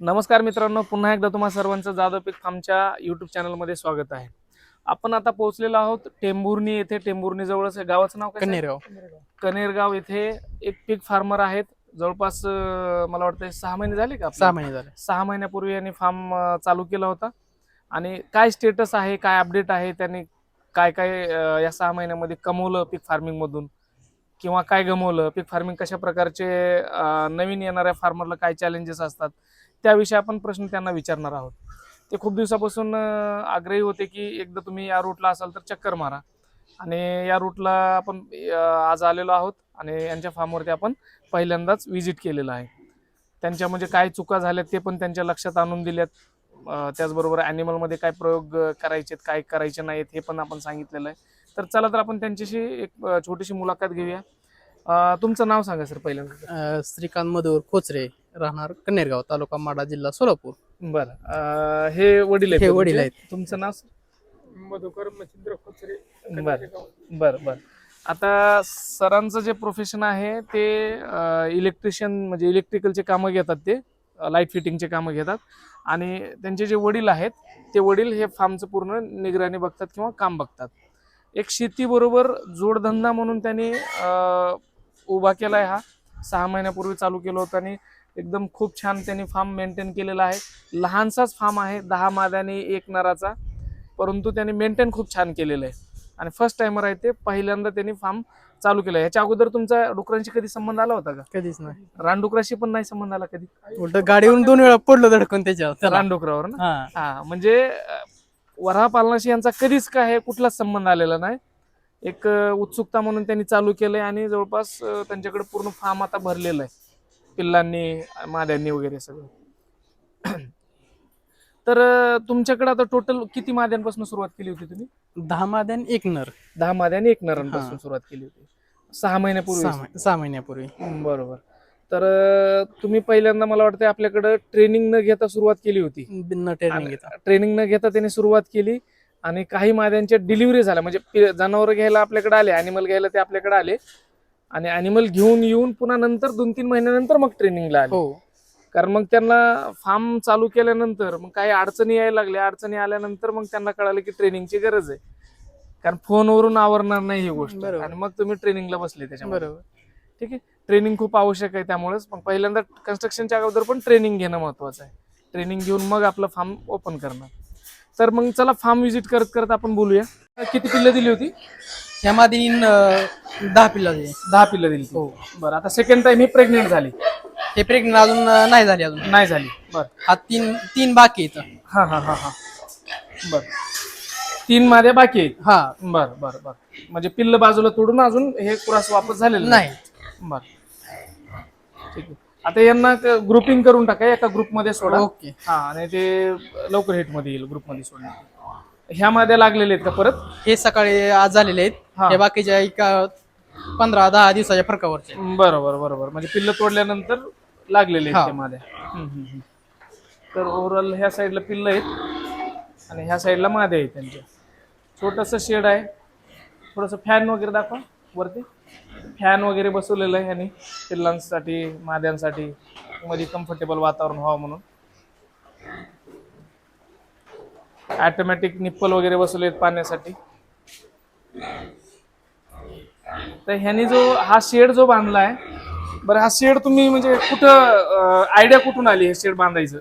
नमस्कार मित्रांनो पुन्हा एकदा तुम्हा सर्वांचं जाधव पीक फार्मच्या युट्यूब चॅनलमध्ये स्वागत आहे. आपण आता पोहोचलेलो आहोत टेंभुर्णी येथे. टेंभुर्णी जवळच गावाचं नाव काय? कन्नेरगाव कनेरगाव. येथे एक पीक फार्मर आहेत. जवळपास अं, मला वाटतं सहा महिने झाले का? सहा महिने झाले. सहा महिन्यापूर्वी यांनी फार्म चालू केला होता. आणि काय स्टेटस आहे काय अपडेट आहे त्यांनी काय काय अं, या सहा महिन्यामध्ये कमवलं पीक फार्मिंग मधून? किंवा काय गमवलं? पीक फार्मिंग कशा प्रकारचे अं, नवीन येणाऱ्या फार्मरला काय चॅलेंजेस असतात? त्याविषयी आपण प्रश्न त्यांना विचारणार आहोत. ते खूप दिवसापासून आग्रही होते की एकदा तुम्ही या रूटला असाल तर चक्कर मारा. आणि या रूटला आपण आज आलेलो आहोत आणि यांच्या फार्मवरती आपण पहिल्यांदाच व्हिजिट केलेलं आहे. त्यांच्या म्हणजे काय चुका झाल्यात ते पण त्यांच्या लक्षात आणून दिल्यात. त्याचबरोबर ॲनिमलमध्ये काय प्रयोग करायचे आहेत, काय करायचे नाहीत हे पण आपण सांगितलेलं आहे. तर चला तर आपण त्यांच्याशी एक छोटीशी मुलाखत घेऊया. तुमचं नाव सांगा सर पहिल्यांदा. श्रीकांत मधूर खोचरे. राहणार कन्नेरगाव तालुका माडा जिल्हा सोलापूर. बरं. हे वडील आहेत हे वडील तुमचे? आहेत. तुमचं नाव? मधुकर मच्छिंद्र खोचरे बरं. बरं बरं. आता सरांचं जे प्रोफेशन आहे ते इलेक्ट्रिशियन म्हणजे इलेक्ट्रिकलचे कामं घेतात ते लाइट फिटिंगचे कामं घेतात. आणि त्यांचे जे वडील आहेत ते वडील हे फार्मचं पूर्ण निगराणी बघतात किंवा काम बघतात. एक शेतीबरोबर जोडधंदा म्हणून त्यांनी अं, उभा केला आहे हा. सहा महिन्यापूर्वी चालू केलं होतं आणि एकदम खूप छान त्यांनी फार्म मेंटेन केलेला आहे. लहानसाच फार्म आहे दहा माद्याने एक नराचा. परंतु त्यांनी मेंटेन खूप छान केलेलं आहे. आणि फर्स्ट टाइमर आहे ते पहिल्यांदा त्यांनी फार्म चालू केलं. ह्याच्या अगोदर तुमचा डुकरांशी कधी संबंध आला होता का? कधीच नाही. रानडुकराशी पण नाही संबंध आला कधी? उलट गाडीवरून दोन वेळा पडलो धडकून त्याच्यावर. रानडुकरावर ना? हा. म्हणजे वऱ्हा पालनाशी यांचा कधीच काय कुठलाच संबंध आलेला नाही. एक उत्सुकता म्हणून त्यांनी चालू केलंय आणि जवळपास त्यांच्याकडे पूर्ण फार्म आता भरलेलं आहे. पिल्लांनी माद्यांनी वगैरे सगळं. तर तुमच्याकडे आता टोटल किती माद्यांपासून सुरुवात केली होती तुम्ही? दहा माद्यान एक नर. दहा माद्याने एक नरांपासून. सुरुवात केली होती. सहा महिन्यापूर्वी सहा महि- सहा महिन्यापूर्वी. बरोबर. तर तुम्ही पहिल्यांदा मला वाटतं आपल्याकडे ट्रेनिंग न घेता सुरुवात केली होती. ट्रेनिंग घेता. ट्रेनिंग न घेता त्यांनी सुरुवात केली आणि काही माद्यांच्या डिलिव्हरी झाल्या. म्हणजे जनावर घ्यायला आपल्याकडे आले अॅनिमल घ्यायला ते आपल्याकडे आले. आणि अॅनिमल घेऊन येऊन पुन्हा नंतर दोन तीन महिन्यानंतर मग ट्रेनिंगला आले. हो. कारण मग त्यांना फार्म चालू केल्यानंतर मग काही अडचणी यायला लागल्या. अडचणी आल्यानंतर मग त्यांना कळालं की ट्रेनिंगची गरज आहे. कारण फोनवरून आवरणार नाही ही गोष्ट. आणि मग तुम्ही ट्रेनिंगला बसले त्याच्यामध्ये. बरोबर. ठीक आहे? ट्रेनिंग खूप आवश्यक आहे त्यामुळेच. मग पहिल्यांदा कन्स्ट्रक्शनच्या अगोदर पण ट्रेनिंग घेणं महत्वाचं आहे. ट्रेनिंग घेऊन मग आपलं फार्म ओपन करणं तर मग चला फार्म व्हिजिट करत करत आपण बोलूया. किती पिल्लं दिली होती? ह्या मादी दहा पिल्ला दहा पिल्लं दिली हो. बरं आता सेकंड टाइम ही प्रेग्नेंट झाली. हे प्रेग्नेंट अजून अं, नाही झाली अजून. नाही झाली. बरं. हा तीन तीन बाकी आहेत. हा हा हा हा. बर. तीन माद्या बाकी आहेत? हा. बर बर बर. म्हणजे पिल्ल बाजूला तोडून अजून हे कुरास वापस झालेलं नाही? बर. ठीक आहे. आता यांना ग्रुपिंग करून टाका एका ग्रुपमध्ये सोडा. ओके. हा आणि ते लवकर हिटमध्ये येईल ग्रुपमध्ये सोडण्यात ह्या माद्या लागलेले आहेत का परत? हे सकाळी आज झालेले. आहेत. हे. बाकीच्या एका पंधरा दहा दिवसाच्या फरकावरचे बरोबर बरोबर. म्हणजे पिल्ल तोडल्यानंतर लागलेले आहेत हा. माद्या. हम्म, हम्म, हम्म. तर ओव्हरऑल ह्या साईडला पिल्ल आहेत आणि ह्या साईडला माद्या आहेत त्यांच्या. छोटंसं शेड आहे. थोडंसं फॅन वगैरे दाखवा वरती. फॅन वगैरे बसवलेलं आहे ह्यानी. पिल्लांसाठी माद्यांसाठी. मध्ये कम्फर्टेबल वातावरण व्हावं म्हणून. ऑटोमॅटिक निप्पल वगैरे बसवले आहेत पाण्यासाठी. तर ह्यानी जो हा शेड जो बांधलाय बरं हा शेड तुम्ही म्हणजे कुठं आयडिया कुठून आली हे शेड बांधायचं?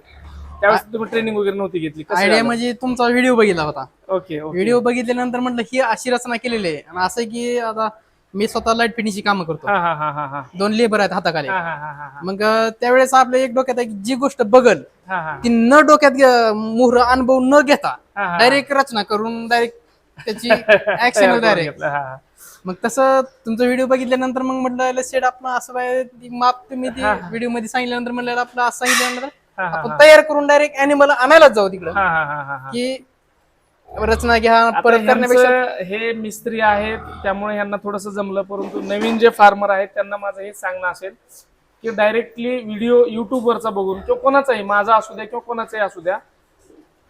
त्यावेळेस तुम्ही ट्रेनिंग वगैरे नव्हती घेतली. आयडिया म्हणजे तुमचा व्हिडिओ बघितला होता. ओके व्हिडिओ बघितल्यानंतर म्हटलं ही अशी रचना केलेली आहे. आणि असं आहे की आता मी स्वतः लाइट फिनिशची कामं करतो हा हा हा हा हा दोन लेबर आहेत हाताखाली हा हा हा हा हा मग अं, त्यावेळेस आपल्या एक डोक्यात आहे की जी गोष्ट बघल हा हा ती न डोक्यात मोहर अनुभव न घेता हा, हा. डायरेक्ट रचना करून डायरेक्ट त्याची तयार ऍक्शन करून डायरेक्ट घेतलं, हा, हा. मग तसं तुमचा व्हिडिओ बघितल्यानंतर मग म्हटलं सेट आपलं असं पाहिजे ती माप तुम्ही ती हा, हा. व्हिडिओमध्ये सांगितल्यानंतर म्हणलं आपलं असं सांगितल्यानंतर हा, हा, आपण हा. तयार करून डायरेक्ट अॅनिमल आणायलाच जाऊ तिकडं हा, हा, हा, हा, हा. की रचना घ्या परत करण्यापेक्षा. हे मिस्त्री आहेत त्यामुळे यांना थोडंसं जमलं परंतु नवीन जे फार्मर आहेत त्यांना माझं हे सांगणं असेल की डायरेक्टली व्हिडिओ युट्यूबवरचा बघून किंवा कोणाचाही माझा असू द्या किंवा कोणाचाही असू द्या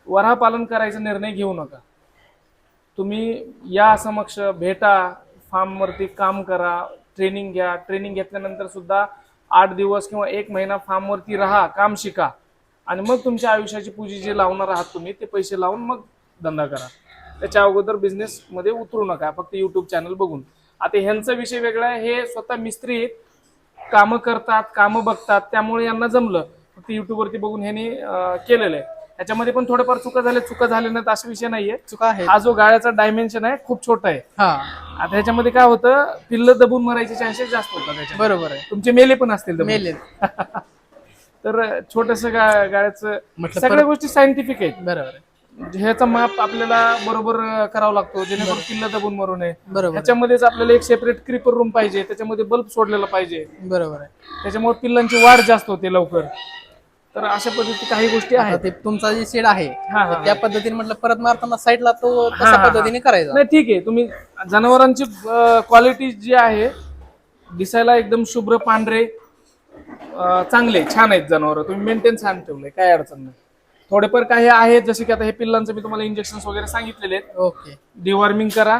वऱ्हा पालन करायचा निर्णय घेऊ नका. तुम्ही या समक्ष भेटा फार्मवरती काम करा ट्रेनिंग घ्या. ट्रेनिंग घेतल्यानंतर सुद्धा आठ दिवस किंवा एक महिना फार्मवरती राहा काम शिका. आणि मग तुमच्या आयुष्याची पुंजी जे लावणार आहात तुम्ही ते पैसे लावून मग धंदा करा. त्याच्या अगोदर बिझनेस मध्ये उतरू नका फक्त युट्यूब चॅनल बघून. आता ह्यांचा विषय वेगळा आहे हे स्वतः मिस्त्री आहेत. कामं करतात कामं बघतात त्यामुळे यांना जमलं. फक्त युट्यूब वरती बघून ह्यांनी केलेलं आहे. त्याच्यामध्ये पण थोडेफार चुका झाल्या चुका झाल्या नाहीत असा विषय नाहीये. चुका आहे हा जो गाळ्याचा डायमेन्शन आहे खूप छोटा आहे. हा. आता ह्याच्यामध्ये काय होतं पिल्ल दबून मरायचे चान्सेस जास्त होतात त्याच्यात बरोबर आहे. तुमचे मेले पण असतील. मेले. तर छोटस गाळ्याचं सगळ्या गोष्टी सायंटिफिक आहेत. बरोबर आहे. ह्याचा माप आपल्याला बरोबर करावा लागतो. जेणेकरून पिल्ल दबून मरू नये. बरोबर. आहे. ह्याच्यामध्येच आपल्याला एक सेपरेट क्रिपर रूम पाहिजे. त्याच्यामध्ये बल्ब सोडलेला पाहिजे. बरोबर आहे. त्याच्यामुळे पिल्लांची वाढ जास्त होते लवकर. तर अशा पद्धती काही गोष्टी आहेत. ते तुमचा जे शेड आहे त्या पद्धतीने म्हटलं परत मारताना साईडला तो तशा. पद्धतीने करायचा. नाही ठीक आहे. तुम्ही जनावरांची क्वालिटी जी आहे दिसायला एकदम शुभ्र पांढरे चांगले छान आहेत जनावर. तुम्ही मेंटेन छान ठेवले काय अडचण नाही. थोडेफार काही आहेत जसे की आता हे पिल्लांचं मी तुम्हाला इंजेक्शन वगैरे सांगितलेले आहेत. ओके. डिवॉर्मिंग करा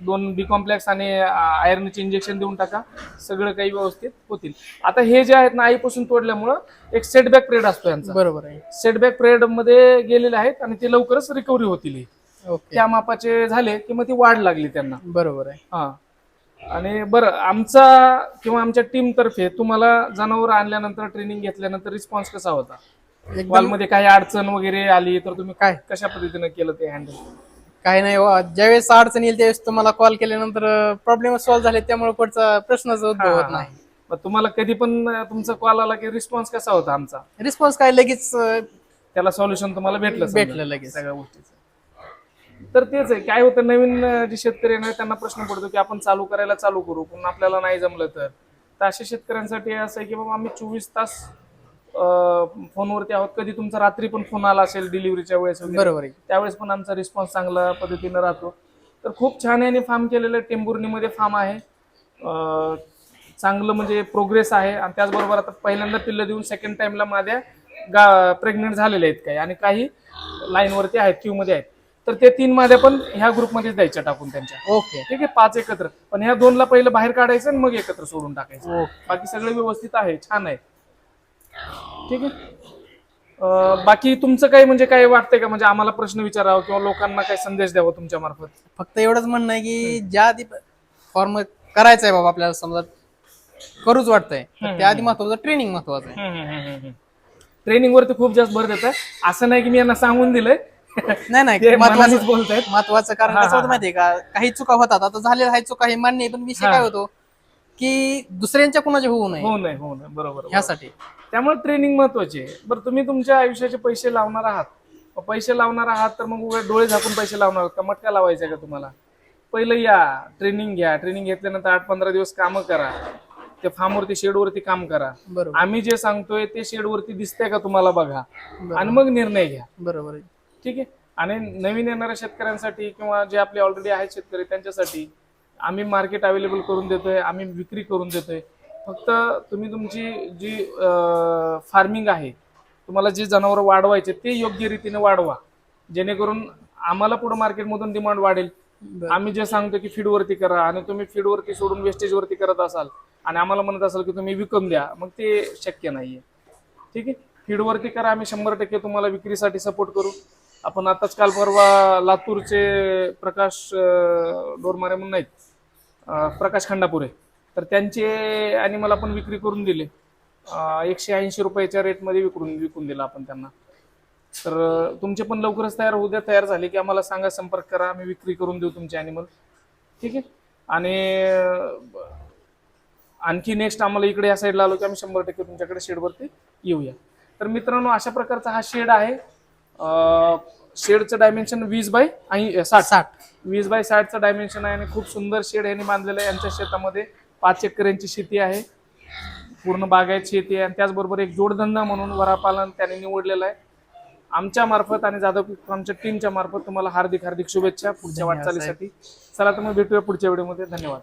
दोन बी कॉम्प्लेक्स आणि आयर्नचे इंजेक्शन देऊन टाका. सगळं काही व्यवस्थित होतील. आता हे जे आहेत ना आईपासून तोडल्यामुळं एक सेटबॅक पिरियड असतो यांचा. बरोबर आहे. सेटबॅक पिरियडमध्ये गेलेले आहेत आणि ते लवकरच रिकव्हरी होतील त्या मापाचे झाले की मग ती वाढ लागली त्यांना. बरोबर आहे. हा. आणि बरं आमचा किंवा आमच्या टीम तर्फे तुम्हाला जनावर आणल्यानंतर ट्रेनिंग घेतल्यानंतर रिस्पॉन्स कसा होता? एकदम वॉलमध्ये काही अडचण वगैरे आली तर तुम्ही काय कशा पद्धतीने केलं ते हँडल काही नाही वा. ज्यावेळेस अडचण येईल त्यावेळेस तुम्हाला कॉल केल्यानंतर प्रॉब्लेम सॉल्व्ह झाले त्यामुळे पुढचा प्रश्नच उद्भव होत नाही मग तुम्हाला कधी पण तुमचा कॉल आला की रिस्पॉन्स कसा होता आमचा रिस्पॉन्स काय लगेच अं, त्याला सॉल्युशन तुम्हाला भेटलं समजा. भेटलं लगेच. सगळ्या गोष्टीचं तर तेच आहे काय होतं नवीन अं, जे शेतकरी ना त्यांना प्रश्न पडतो की आपण चालू करायला चालू करू पण आपल्याला नाही जमलं तर तर अशा शेतकऱ्यांसाठी असं आहे की बाबा आम्ही चोवीस तास फोनवरती आहोत. कधी तुमचा रात्री पण फोन आला असेल डिलिव्हरीच्या वेळेस बरोबर आहे. त्यावेळेस पण आमचा रिस्पॉन्स चांगल्या पद्धतीने राहतो. तर खूप छान याने फार्म केलेलं टेंभुर्णीमध्ये फार्म आहे. चांगलं म्हणजे प्रोग्रेस आहे. आणि त्याचबरोबर आता पहिल्यांदा पिल्लं देऊन सेकंड टाइमला माझ्या गा प्रेग्नेंट झालेले आहेत काही. आणि काही लाईनवरती आहेत क्यू मध्ये आहेत. तर ते तीन माद्या पण ह्या ग्रुपमध्येच द्यायच्या टाकून त्यांच्या. ओके. ठीक आहे पाच एकत्र. पण ह्या दोनला पहिलं बाहेर काढायचं आणि मग एकत्र सोडून टाकायचं. बाकी सगळं व्यवस्थित आहे छान आहे. ठीक आहे. बाकी तुमचं काही म्हणजे काय वाटतंय का? म्हणजे आम्हाला प्रश्न विचारावा किंवा लोकांना काही संदेश द्यावा तुमच्या मार्फत? फक्त एवढंच म्हणणं आहे की ज्या आधी फॉर्म करायचा आहे बाबा आपल्याला समजा करूच वाटतंय. तर त्या आधी महत्वाचं ट्रेनिंग महत्वाचं आहे. ट्रेनिंग वरती खूप जास्त भर देत असं नाही की मी यांना सांगून दिलंय. नाही नाही. महत्वाचं बोलतायत. महत्वाचं कारण कसं होतं माहितीये का? काही चुका होतात. आता झालेल्या काही चुका हे मान्य आहे पण विषय हा. काय होतो? की दुसऱ्यांच्या कुणाच्या होऊ नये. हो नाही हो नाही बरोबर बरोबर. ह्यासाठी. त्यामुळे ट्रेनिंग महत्वाची आहे. बरं तुम्ही तुमच्या आयुष्याचे पैसे लावणार आहात. पैसे लावणार आहात तर मग उगाच डोळे झाकून पैसे लावणार आहात का? मटका लावायचा का तुम्हाला? पहिलं या ट्रेनिंग घ्या. ट्रेनिंग घेतल्यानंतर आठ पंधरा दिवस कामं करा. ते फार्मवरती शेडवरती काम करा. आम्ही जे सांगतोय ते शेडवरती दिसतंय का तुम्हाला बघा. आणि मग निर्णय घ्या. बरोबर ठीक आहे? आणि नवीन येणाऱ्या शेतकऱ्यांसाठी किंवा जे आपले ऑलरेडी आहेत शेतकरी त्यांच्यासाठी आम्ही मार्केट अवेलेबल करून देतोय आम्ही विक्री करून देतोय. फक्त तुम्ही तुमची जी फार्मिंग आहे तुम्हाला जे जनावर वाढवायचे ते योग्य रीतीने वाढवा. जेणेकरून आम्हाला पुढे मार्केटमधून डिमांड वाढेल. आम्ही जे सांगतो की फीडवरती करा आणि तुम्ही फीडवरती सोडून वेस्टेजवरती करत असाल आणि आम्हाला म्हणत असाल की तुम्ही विकून द्या मग ते शक्य नाहीये. ठीक आहे? फीडवरती करा आम्ही शंभर टक्के तुम्हाला विक्रीसाठी सपोर्ट करू. आपण आताच काल परवा लातूरचे प्रकाश डोरमारे म्हणून नाहीत प्रकाश खंडापुरे. तर त्यांचे ॲनिमल आपण विक्री करून दिले. एकशे ऐंशी रुपयाच्या रेटमध्ये विकून विकून दिला आपण त्यांना. तर तुमचे पण लवकरच तयार होऊ द्या तयार झाले की आम्हाला सांगा संपर्क करा आम्ही विक्री करून देऊ तुमचे ॲनिमल ठीक आहे? आणि आणखी नेक्स्ट आम्हाला इकडे या साईडला आलो की आम्ही शंभर टक्के तुमच्याकडे शेडवरती येऊया. तर मित्रांनो अशा प्रकारचा हा शेड आहे. शेडचं डायमेन्शन वीस बाय आणि साठ. साठ. वीस बाय साठचं डायमेन्शन आहे आणि खूप सुंदर शेड यांनी बांधलेलं आहे यांच्या शेतामध्ये. पाच एकर यांची शेती आहे. पूर्ण बागायत शेती आहे. आणि त्याचबरोबर एक जोडधंदा म्हणून वरापालन त्याने निवडलेला आहे. आमच्या मार्फत आणि जाधव आमच्या टीमच्या मार्फत तुम्हाला हार्दिक हार्दिक शुभेच्छा पुढच्या वाटचालीसाठी. चला तर मग भेटूया पुढच्या व्हिडिओमध्ये. धन्यवाद.